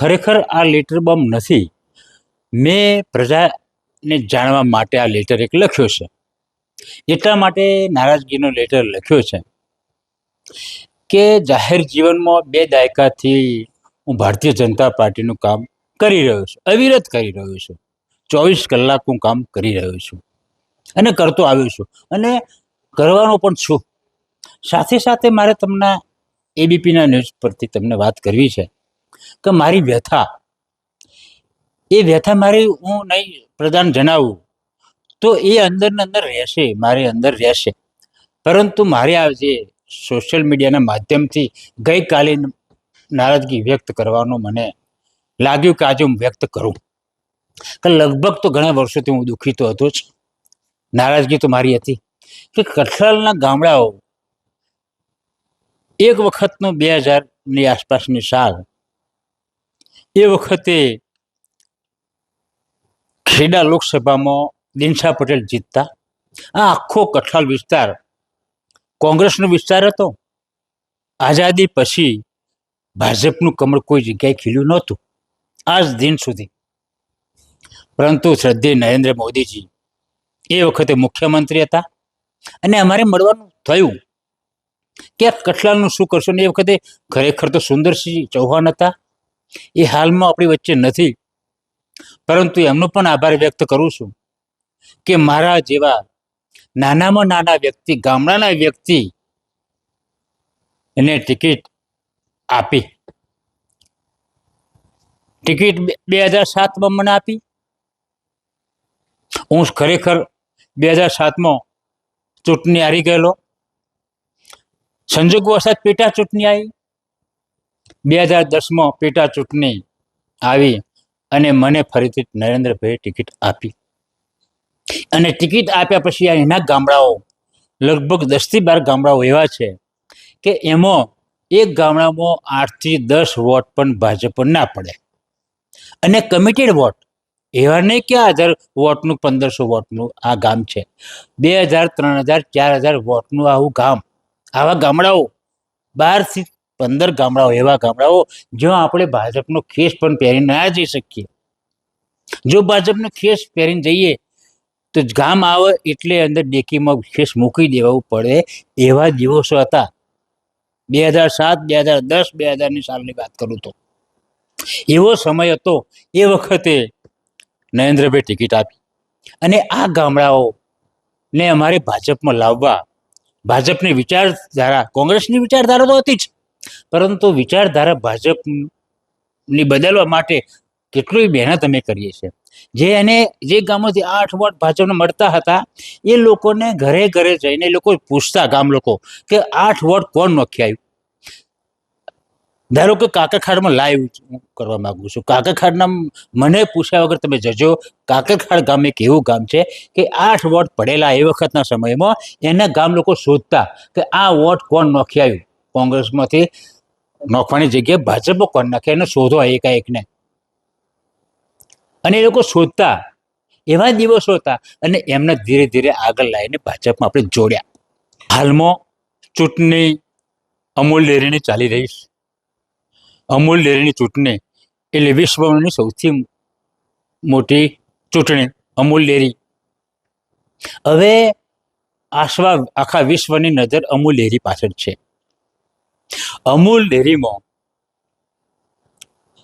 ખરેખર આ letter bomb નથી. મેં પ્રજાને જાણવા માટે આ લેટર એક લખ્યો છે. એટલા માટે નારાજગીનો લેટર લખ્યો છે કે જાહેર જીવનમાં બે દાયકાથી હું ભારતીય જનતા પાર્ટીનું કામ કરી રહ્યો છું, અવિરત કરી રહ્યો છું. ચોવીસ કલાક હું કામ કરી રહ્યો છું અને કરતો આવ્યો છું અને કરવાનો પણ છું. સાથે સાથે મારે તમને એબીપીના ન્યૂઝ પરથી તમને વાત કરવી છે. કે મારી વ્યથા. એ વ્યથા મારી હું નહીં પ્રદાન જણાવું. તો એ અંદર ને અંદર રહેશે, મારી અંદર રહેશે. પરંતુ મારે આ જે સોશિયલ મીડિયાના માધ્યમથી ગઈકાલે નારાજગી વ્યક્ત કરવાનું મને લાગ્યું કે આજે હું વ્યક્ત કરું. કે લગભગ તો ઘણા વર્ષોથી હું દુઃખી તો હતો જ. નારાજગી તો મારી હતી. કે કઠલાલના ગામડાઓ એક વખતનો બે હજારની આસપાસની સાલ એ વખતે ખેડા લોકસભામાં દિનશા પટેલ જીતતા. આ આખો કઠલાલ વિસ્તાર કોંગ્રેસનો વિસ્તાર હતો. આઝાદી પછી ભાજપનું કમળ કોઈ જગ્યાએ ખીલ્યું નહોતું. આજ દિન સુધી. પરંતુ શ્રદ્ધે નરેન્દ્ર મોદીજી એ વખતે મુખ્યમંત્રી હતા. અને અમારે મળવાનું થયું કે કઠલાલનું શું કરશો? ને એ વખતે ખરેખર તો સુંદરસિંહ ચૌહાણ હતા. એ હાલમાં આપણી વચ્ચે નથી. પરંતુ એમનો પણ આભાર વ્યક્ત કરું છું કે મારા જેવા નાનામાં નાના વ્યક્તિ, ગામડાના વ્યક્તિ એને ટિકિટ આપી. ટિકિટ બે હજાર સાતમાં મને આપી. હું ખરેખર બે હજાર સાતમાં ચૂંટણી હારી ગયેલો. સંજોગ વરસાદ પેટા ચૂંટણી આવી. બે હજાર દસમાં પેટા ચૂંટણી આવી અને મને ફરીથી નરેન્દ્રભાઈએ ટિકિટ આપી. અને ટિકિટ આપ્યા પછી એના ગામડાઓ, લગભગ દસથી બાર ગામડાઓ એવા છે કે એમાં એક ગામડામાં આઠથી દસ વોટ પણ ભાજપ ના પડે. અને કમિટેડ વોટ, એવા નહીં કે હજાર વોટનું પંદરસો વોટનું આ ગામ છે. બે હજાર, ત્રણ હજાર, ચાર હજાર વોટનું આવું ગામ, આવા ગામડાઓ બારથી પંદર ગામડાઓ એવા ગામડાઓ જ્યાં આપણે ભાજપનો ખેસ પણ પહેરીને ના જઈ શકીએ. જો ભાજપનો ખેસ પહેરીને જઈએ, તો ગામ આવે એટલે અંદર ડેકીમાં ખેસ મૂકી દેવું પડે એવા દિવસો હતા. બે હજાર સાત, બે હજાર દસ, બે હજારની સાલની વાત કરું તો. એવો સમય હતો, એ વખતે નરેન્દ્રભાઈ ટિકિટ આપી. અને આ ગામડાઓ ને અમારે ભાજપમાં લાવવા, ભાજપની વિચારધારા, કોંગ્રેસની વિચારધારા તો હતી જ. પરંતુ વિચારધારા ભાજપની બદલવા માટે કેટલી મહેનત અમે કરીએ છીએ. જે એને જે ગામોથી આઠ વોટ ભાજપને મળતા હતા, એ લોકોને ઘરે ઘરે જઈને લોકો પૂછતા ગામ લોકો કે આઠ વોટ કોણ નોખી આવ્યું ધારો કે કાકરખાડમાં લાઈવ હું કરવા માગું છું. કાકરખાડના મને પૂછ્યા વગર તમે જજો. કાકરખાડ ગામ એક એવું ગામ છે કે આઠ વોટ પડેલા એ વખતના સમયમાં એના ગામ લોકો શોધતા કે આ વોટ કોણ નોખી આવ્યું કોંગ્રેસમાંથી નોખવાની જગ્યાએ ભાજપ કોણ નાખે એને શોધો એકાએકને. અને એ લોકો શોધતા, એવા દિવસો હતા અને એમને ધીરે ધીરે આગળ લાવીને ભાજપમાં આપણે જોડ્યા. હાલમાં ચૂંટણી અમૂલ ડેરીની ચાલી રહી છે. અમૂલ ડેરીની ચૂંટણી એટલે વિશ્વની સૌથી મોટી ચૂંટણી, અમૂલ ડેરી. હવે આશવા આખા વિશ્વની નજર અમૂલ ડેરી પાછળ છે. અમૂલ ડેરીમાં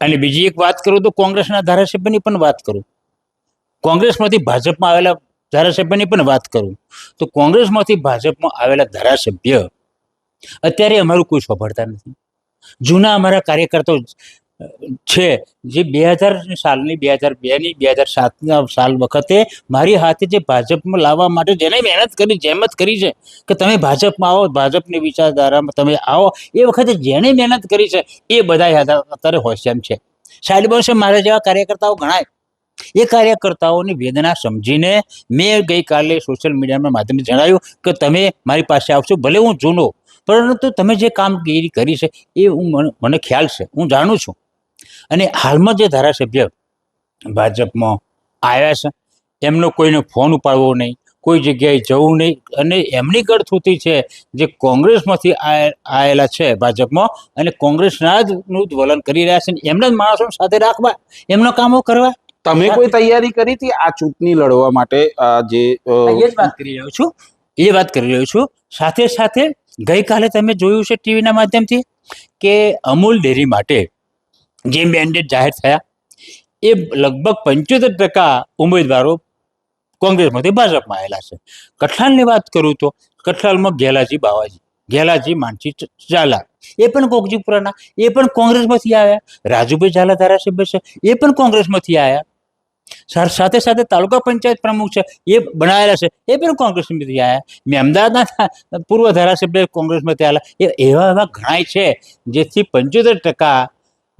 અને બીજી એક વાત કરું તો કોંગ્રેસના ધારાસભ્યની પણ વાત કરું. કોંગ્રેસમાંથી ભાજપમાં આવેલા ધારાસભ્યની પણ વાત કરું. તો કોંગ્રેસમાંથી ભાજપમાં આવેલા ધારાસભ્ય અત્યારે અમારું કોઈ સાંભળતા નથી. જૂના અમારા કાર્યકર્તાઓ છે. જે બે હજાર સાલની, બે હજાર બેની, બે હજાર સાતના સાલ વખતે મારી હાથે જે ભાજપમાં લાવવા માટે જેને મહેનત કરી જહેમત કરી છે કે તમે ભાજપમાં આવો, ભાજપની વિચારધારામાં તમે આવો, એ વખતે જેણે મહેનત કરી છે, એ બધા અત્યારે હોશિયાર છે. સાહેબ બનશે મારા જેવા કાર્યકર્તાઓ ગણાય. એ કાર્યકર્તાઓની વેદના સમજીને મેં ગઈકાલે સોશિયલ મીડિયાના માધ્યમથી જણાવ્યું કે તમે મારી પાસે આવશો, ભલે હું જૂનો, પરંતુ તમે જે કામગીરી કરી છે, એ હું મને ખ્યાલ છે, હું જાણું છું. અને હાલમાં જે ધારાસભ્ય ભાજપમાં આવ્યા છે એમનો કોઈને ફોન ઉપાડવો નહીં કોઈ જગ્યાએ જવું નહીં અને એમની ગળથૂથી છે જે કોંગ્રેસમાંથી આવેલા છે ભાજપમાં અને કોંગ્રેસના જ નું જ વલણ કરી રહ્યા છે એમના જ માણસો સાથે રાખવા એમના કામો કરવા. તમે કોઈ તૈયારી કરી હતી આ ચૂંટણી લડવા માટે આ જે એ જ વાત કરી રહ્યો છું એ વાત કરી રહ્યો છું. સાથે સાથે ગઈકાલે તમે જોયું છે ટીવીના માધ્યમથી કે અમૂલ ડેરી માટે જે મેન્ડેટ જાહેર થયા, એ લગભગ પંચોતેર ટકા ઉમેદવારો કોંગ્રેસમાંથી ભાજપમાં આવેલા છે. કઠલાલની વાત કરું તો કઠલાલમાં ગેલાજી બાવાજી ગેલાજી માનસી ઝાલા, એ પણ કોકજીપુરાના, એ પણ કોંગ્રેસમાંથી આવ્યા. રાજુભાઈ ઝાલા ધારાસભ્ય છે, એ પણ કોંગ્રેસમાંથી આવ્યા. સાથે સાથે તાલુકા પંચાયત પ્રમુખ છે, એ બનાવેલા છે, એ પણ કોંગ્રેસમાંથી આવ્યા. મેં અમદાવાદના પૂર્વ ધારાસભ્ય કોંગ્રેસમાંથી આવેલા. એ એવા એવા ઘણાય છે, જેથી પંચોતેર ટકા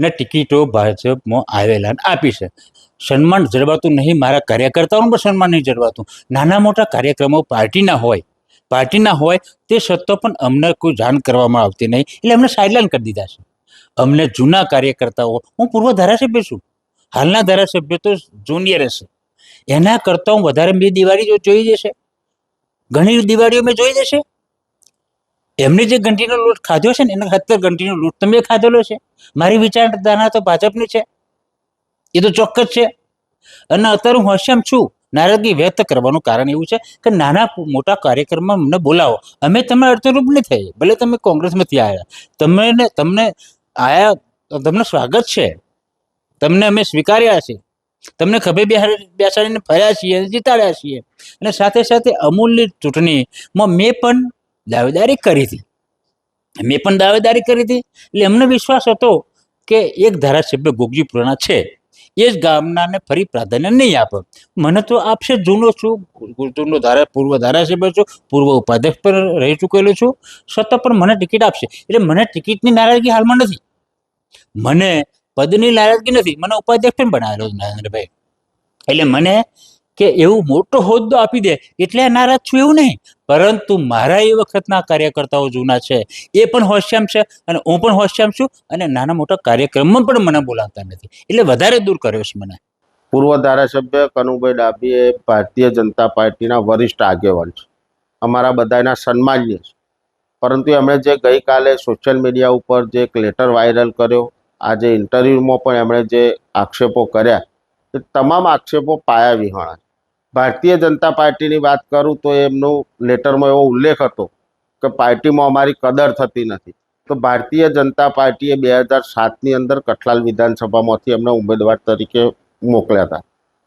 ને ટિકિટો ભાજપમાં આવેલા આપી છે. સન્માન જળવાતું નહીં, મારા કાર્યકર્તાઓનું પણ સન્માન નહીં જળવાતું. નાના મોટા કાર્યક્રમો પાર્ટીના હોય પાર્ટીના હોય, તે સત્તો પણ અમને કોઈ જાણ કરવામાં આવતી નહીં, એટલે અમને સાઇડલાઇન કરી દીધા છે. અમને જૂના કાર્યકર્તાઓ, હું પૂર્વ ધારાસભ્ય છું. હાલના ધારાસભ્ય તો જુનિયર હશે. એના કરતાં હું વધારે બે દિવાળી જોઈ જશે. ઘણી દિવાળીઓ મેં જોઈ જશે. એમને જે ઘંટીનો લોટ ખાધો છે ને, એના સત્તર ઘંટીનો લોટ તમે ખાધેલો છે? મારી વિચારધારા તો ભાજપની છે. એ તો ચોક્કસ છે. અને અત્યારે હું હશ્યમ છું. નારાજગી વ્યક્ત કરવાનું કારણ એવું છે કે નાના મોટા કાર્યક્રમમાં અમને બોલાવો. અમે તમે અર્થરૂપ નહીં થઈ ભલે તમે કોંગ્રેસમાંથી આવ્યા તમને તમને આયા, તમને સ્વાગત છે. તમને અમે સ્વીકાર્યા છે તમને ખભે બેસાડીને ફર્યા છીએ, જીતાડ્યા છીએ. અને સાથે સાથે અમૂલની ચૂંટણીમાં મેં પણ દાવેદારી કરી હતી. મેં પણ દાવેદારી કરી હતી. એટલે એમને વિશ્વાસ હતો કે એક ધારાસભ્ય ગોગજીપુરાના છે. એ જ ગામનાને ફરી પ્રાધાન્ય નહીં આપે. મને તો આપશે જૂનો છું. જૂનો ધારા, પૂર્વ ધારાસભ્ય છું. પૂર્વ ઉપાધ્યક્ષ પર રહી ચૂકેલો છું. છતાં પણ મને ટિકિટ આપશે. એટલે મને ટિકિટની નારાજગી હાલમાં નથી. મને પદની નારાજગી નથી. મને ઉપાધ્યક્ષ પણ બનાવેલો નરેન્દ્રભાઈ. એટલે મને કે એવું મોટો હોદ્દો આપી દે. એટલે નારાજ છું એવું નહીં. પરંતુ મારા એ વખતના કાર્યકર્તાઓ જૂના છે, એ પણ હોશિયામ છે અને હું પણ હોશિયામ છું અને નાના મોટા કાર્યક્રમમાં પણ મને બોલાવતા નથી. એટલે વધારે દૂર કર્યો છે મને. પૂર્વ ધારાસભ્ય કનુભાઈ ડાભી એ ભારતીય જનતા પાર્ટીના વરિષ્ઠ આગેવાન છે. અમારા બધાના સન્માનીય છે. પરંતુ એમણે જે ગઈકાલે સોશિયલ મીડિયા ઉપર જે એક લેટર વાયરલ કર્યો, આજે ઇન્ટરવ્યૂમાં પણ એમણે જે આક્ષેપો કર્યા, એ તમામ આક્ષેપો પાયા વિહોણા છે. ભારતીય જનતા પાર્ટીની વાત કરું તો એમનો લેટરમાં એવો ઉલ્લેખ હતો કે પાર્ટીમાં અમારી કદર થતી નથી. તો ભારતીય જનતા પાર્ટીએ બે હજાર સાતની અંદર કઠલાલ વિધાનસભામાંથી એમને ઉમેદવાર તરીકે મોકલ્યા હતા.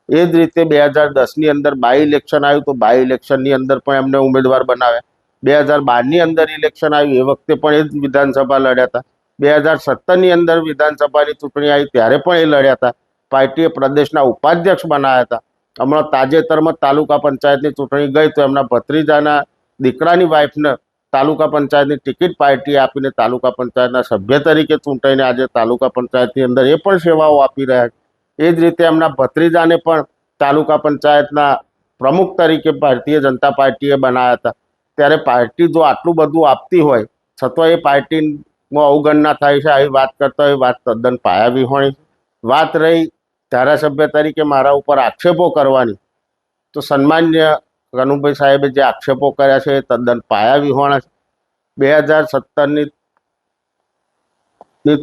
એ જ રીતે બે હજાર દસની અંદર બાય ઇલેક્શન આવ્યું તો બાય ઇલેક્શનની અંદર પણ એમને ઉમેદવાર બનાવ્યા. બે હજાર બારની અંદર ઇલેક્શન આવ્યું એ વખતે પણ એ જ વિધાનસભા લડ્યા હતા. બે હજાર સત્તરની અંદર વિધાનસભાની ચૂંટણી આવી ત્યારે પણ એ લડ્યા હતા. પાર્ટીએ પ્રદેશના ઉપાધ્યક્ષ બનાવ્યા હતા. હમણાં તાજેતરમાં તાલુકા પંચાયતની ચૂંટણી ગઈ તો એમના ભત્રીજાના દીકરાની વાઇફને તાલુકા પંચાયતની ટિકિટ પાર્ટી આપીને તાલુકા પંચાયતના સભ્ય તરીકે ચૂંટાઈને આજે તાલુકા પંચાયતની અંદર એ પણ સેવાઓ આપી રહ્યા છે. એ જ રીતે એમના ભત્રીજાને પણ તાલુકા પંચાયતના પ્રમુખ તરીકે ભારતીય જનતા પાર્ટીએ બનાવ્યા હતા. ત્યારે પાર્ટી જો આટલું બધું આપતી હોય, છતાં એ પાર્ટીમાં અવગણના થાય છે. આવી વાત કરતા હોય, વાત તદ્દન પાયાવી હોય વાત રહી ધારાસભ્ય તરીકે મારા ઉપર આક્ષેપો કરવાની, તો સન્માન્ય કનુભાઈ સાહેબે જે આક્ષેપો કર્યા છે એ તદ્દન પાયા વિહોણા છે. બે હજાર સત્તરની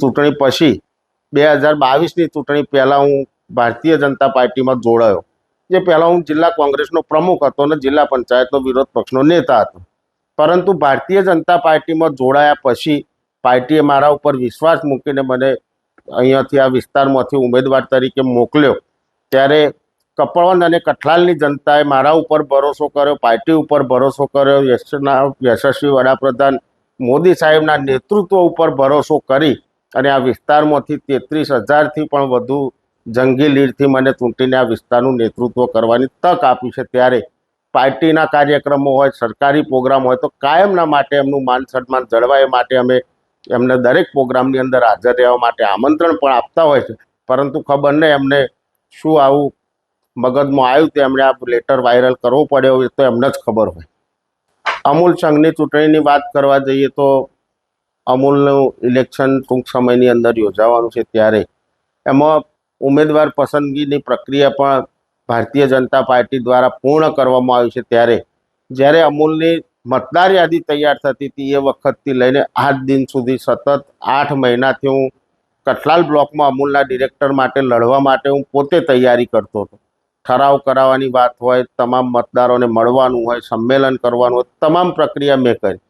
ચૂંટણી પછી, બે હજાર બાવીસની ચૂંટણી પહેલાં હું ભારતીય જનતા પાર્ટીમાં જોડાયો, જે પહેલાં હું જિલ્લા કોંગ્રેસનો પ્રમુખ હતો અને જિલ્લા પંચાયતનો વિરોધ પક્ષનો નેતા હતો. પરંતુ ભારતીય જનતા પાર્ટીમાં જોડાયા પછી પાર્ટીએ મારા ઉપર વિશ્વાસ મૂકીને મને અહીંયાથી આ વિસ્તારમાંથી ઉમેદવાર તરીકે મોકલ્યો. ત્યારે કપડવંદ અને કઠલાલની જનતાએ મારા ઉપર ભરોસો કર્યો, પાર્ટી ઉપર ભરોસો કર્યો, યશના, યશસ્વી વડાપ્રધાન મોદી સાહેબના નેતૃત્વ ઉપર ભરોસો કરી અને આ વિસ્તારમાંથી તેત્રીસ હજારથી પણ વધુ જંગી લીડથી મને ચૂંટીને આ વિસ્તારનું નેતૃત્વ કરવાની તક આપી છે. ત્યારે પાર્ટીના કાર્યક્રમો હોય, સરકારી પ્રોગ્રામ હોય તો કાયમના માટે એમનું માન સન્માન જળવાય માટે અમે એમને દરેક પ્રોગ્રામની અંદર હાજર રહેવા માટે આમંત્રણ પણ આપતા હોય છે. પરંતુ ખબર નહીં એમને શું આવું મગજમાં આવ્યું તે એમણે આ લેટર વાયરલ કરવો પડ્યો એ તો એમને જ ખબર હોય. અમૂલ સંઘની ચૂંટણીની વાત કરવા જઈએ તો અમૂલનું ઇલેક્શન ટૂંક સમયની અંદર યોજાવાનું છે ત્યારે એમાં ઉમેદવાર પસંદગીની પ્રક્રિયા પણ ભારતીય જનતા પાર્ટી દ્વારા પૂર્ણ કરવામાં આવી છે ત્યારે જ્યારે અમૂલની મતદાર યાદી તૈયાર થતી હતી એ વખતથી લઈને આજ દિન સુધી સતત આઠ મહિનાથી હું કઠલાલ બ્લોકમાં અમૂલના ડિરેક્ટર માટે લડવા માટે હું પોતે તૈયારી કરતો હતો. ઠરાવ કરાવવાની વાત હોય, તમામ મતદારોને મળવાનું હોય, સંમેલન કરવાનું હોય, તમામ પ્રક્રિયા મેં કરી.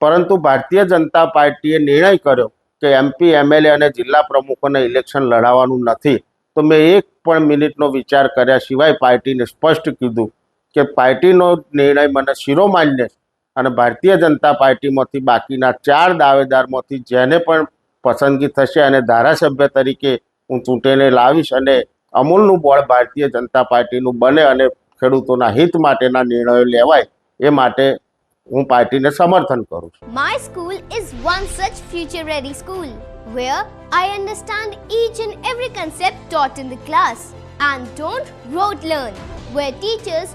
પરંતુ ભારતીય જનતા પાર્ટીએ નિર્ણય કર્યો કે એમપી એમએલએ અને જિલ્લા પ્રમુખોને ઇલેક્શન લડાવવાનું નથી. તો મેં એક પણ મિનિટનો વિચાર કર્યા સિવાય પાર્ટીને સ્પષ્ટ કીધું કે પાર્ટીનો નિર્ણય મને શિરોમાન્ય છે. અને ભારતીય જનતા પાર્ટીમાંથી બાકીના ચાર દાવેદારમાંથી જેને પણ પસંદગી થશે અને ધારાસભ્ય તરીકે હું ચૂંટીને લાવીશ અને અમૂલનું બોર્ડ ભારતીય જનતા પાર્ટીનું બને અને ખેડૂતોના હિત માટેના નિર્ણયો લેવાય એ માટે હું પાર્ટીને સમર્થન કરું છું My school is one such future ready school where I understand each and every concept taught in the class and don't rote learn, where teachers